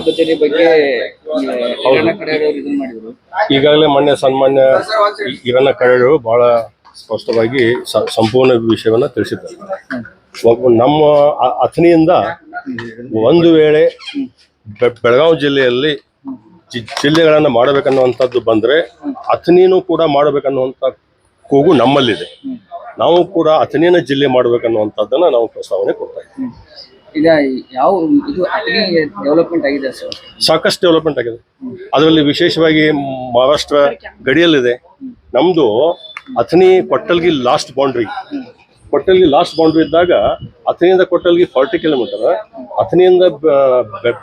ಕಚೇರಿ ಬಗ್ಗೆ ಹಿರಣ್ಣ ಕಡೆಯವರು ಇದನ್ನ ಮಾಡಿದ್ರು. ಈಗಾಗಲೇ ಮೊನ್ನೆ ಸನ್ಮಾನ್ಯ ಇರಣ್ಣ ಕಡೆಯವರು ಬಹಳ ಸ್ಪಷ್ಟವಾಗಿ ಸ- ಸಂಪೂರ್ಣ ವಿಷಯವನ್ನ ತಿಳಿಸಿದ್ದಾರೆ. ಒಬ್ಬ ನಮ್ಮ ಅ- ಅಥಣಿಯಿಂದ ಒಂದು ವೇಳೆ ಬೆ- ಬೆಳಗಾವಿ ಜಿಲ್ಲೆಯಲ್ಲಿ ಜಿ- ಜಿಲ್ಲೆಗಳನ್ನ ಮಾಡಬೇಕನ್ನುವಂಥದ್ದು ಬಂದ್ರೆ ಅಥಣಿನೂ ಕೂಡ ಮಾಡಬೇಕನ್ನುವಂಥ ಕೂಗು ನಮ್ಮಲ್ಲಿದೆ. ನಾವು ಕೂಡ ಅಥಣಿನ ಜಿಲ್ಲೆ ಮಾಡಬೇಕನ್ನುವಂಥದ್ದನ್ನ ನಾವು ಪ್ರಸ್ತಾವನೆ ಕೊಡ್ತಾ ಇದ್ದೀವಿ. ಯಾವ ಇದು ಡೆವಲಪ್ಮೆಂಟ್ ಆಗಿದೆ ಸರ್? ಸಾಕಷ್ಟು ಡೆವಲಪ್ಮೆಂಟ್ ಆಗಿದೆ. ಅದರಲ್ಲಿ ವಿಶೇಷವಾಗಿ ಮಹಾರಾಷ್ಟ್ರ ಗಡಿಯಲ್ಲಿದೆ. ನಮ್ದು Athani Kottalgi last boundary Kottalgi last boundary ಇದ್ದಾಗ ಅಥಣಿಯಿಂದ ಕೊಟ್ಟಲ್ಗಿ ಫಾರ್ಟಿ ಕಿಲೋಮೀಟರ್ ಅಥಣಿಯಿಂದ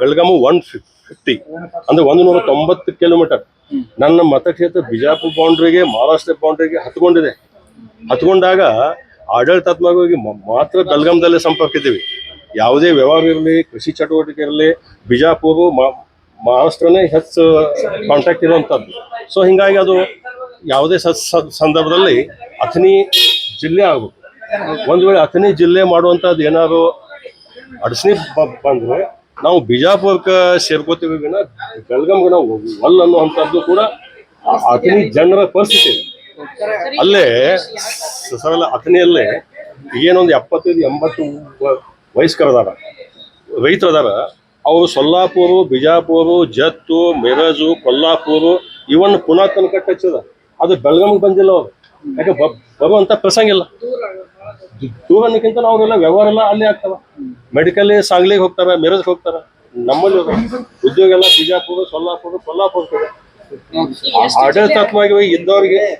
ಬೆಳಗಾಮು ಒನ್ ಫಿಫ್ಟಿ ಅಂದ್ರೆ ಒಂದು ನೂರ ತೊಂಬತ್ತು ಕಿಲೋಮೀಟರ್ ನನ್ನ ಮತಕ್ಷೇತ್ರ ಬಿಜಾಪುರ ಬೌಂಡ್ರಿಗೆ ಮಹಾರಾಷ್ಟ್ರ ಬೌಂಡ್ರಿಗೆ ಹತ್ಕೊಂಡಿದೆ. ಹತ್ಕೊಂಡಾಗ ಆಡಳಿತಾತ್ಮಕವಾಗಿ ಮಾತ್ರ ಬೆಳಗಾಮದಲ್ಲೇ ಸಂಪರ್ಕ ಇದ್ದೀವಿ ಯಾವುದೇ ವ್ಯವಹಾರ ಇರಲಿ, ಕೃಷಿ ಚಟುವಟಿಕೆ ಇರಲಿ, ಬಿಜಾಪುರ ಮಹಾರಾಷ್ಟ್ರನೇ ಹೆಚ್ಚು ಕಾಂಟ್ಯಾಕ್ಟ್ ಇರುವಂಥದ್ದು. ಸೊ ಹಿಂಗಾಗಿ ಅದು ಯಾವುದೇ ಸಂದರ್ಭದಲ್ಲಿ ಅಥಣಿ ಜಿಲ್ಲೆ ಆಗಬೇಕು. ಒಂದು ವೇಳೆ ಅಥಣಿ ಜಿಲ್ಲೆ ಮಾಡುವಂಥದ್ದು ಏನಾದ್ರು ಅಡಚಣೆ ಬಂದರೆ ನಾವು ಬಿಜಾಪುರಕ್ಕೆ ಸೇರ್ಕೋತೀವಿ ವಿನ ಬೆಳಗಾಂಗೆ ನಾವು ಒಲ್ಲ ಅನ್ನುವಂಥದ್ದು ಕೂಡ ಅಥಣಿ ಜನರ ಪರಿಸ್ಥಿತಿ ಅಲ್ಲೇ ಸರಳ ಅಥಣಿಯಲ್ಲೇ ಏನೊಂದು ಎಪ್ಪತ್ತೈದು, ಎಂಬತ್ತು ವಯಸ್ಕರದಾರ, ರೈತರದಾರ, ಅವರು ಸೊಲ್ಲಾಪುರ, ಬಿಜಾಪುರ, ಜತ್ತು, ಮಿರಜು, ಕೊಲ್ಲಾಪುರ, ಇವನ್ ಪುನಃ ತನಕ ಟಚ್ ಅದು ಬೆಳಗಾವಿಗೆ ಬಂದಿಲ್ಲ ಅವರು. ಯಾಕೆ ಬರುವಂಥ ಪ್ರಸಂಗ ಇಲ್ಲ. ದೂರ ಅನ್ನಕ್ಕಿಂತ ಅವರೆಲ್ಲ ವ್ಯವಹಾರ ಎಲ್ಲ ಅಲ್ಲೇ ಆಗ್ತವ. ಮೆಡಿಕಲ್ ಸಾಂಗ್ಲಿಗೆ ಹೋಗ್ತಾರ, ಮಿರಜ್ ಹೋಗ್ತಾರ. ನಮ್ಮಲ್ಲಿ. ಉದ್ಯೋಗ ಎಲ್ಲ ಬಿಜಾಪುರ, ಸೊಲ್ಲಾಪುರ, ಕೊಲ್ಲಾಪುರ ಆಡಳಿತಾತ್ಮಕವಾಗಿ ಇದ್ದವರಿಗೆ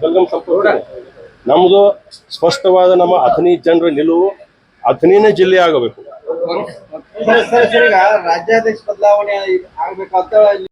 ಬೆಳಗಾಂ- ಇದೆ. ನಮ್ದು ಸ್ಪಷ್ಟವಾದ ನಮ್ಮ ಅಥಣಿ ಜನರ ನಿಲುವು ಅಥಣಿನೇ ಜಿಲ್ಲೆ ಆಗಬೇಕು. ರಾಜ್ಯಾಧ್ಯಕ್ಷ ಬದಲಾವಣೆ ಆಗ್ಬೇಕಂತ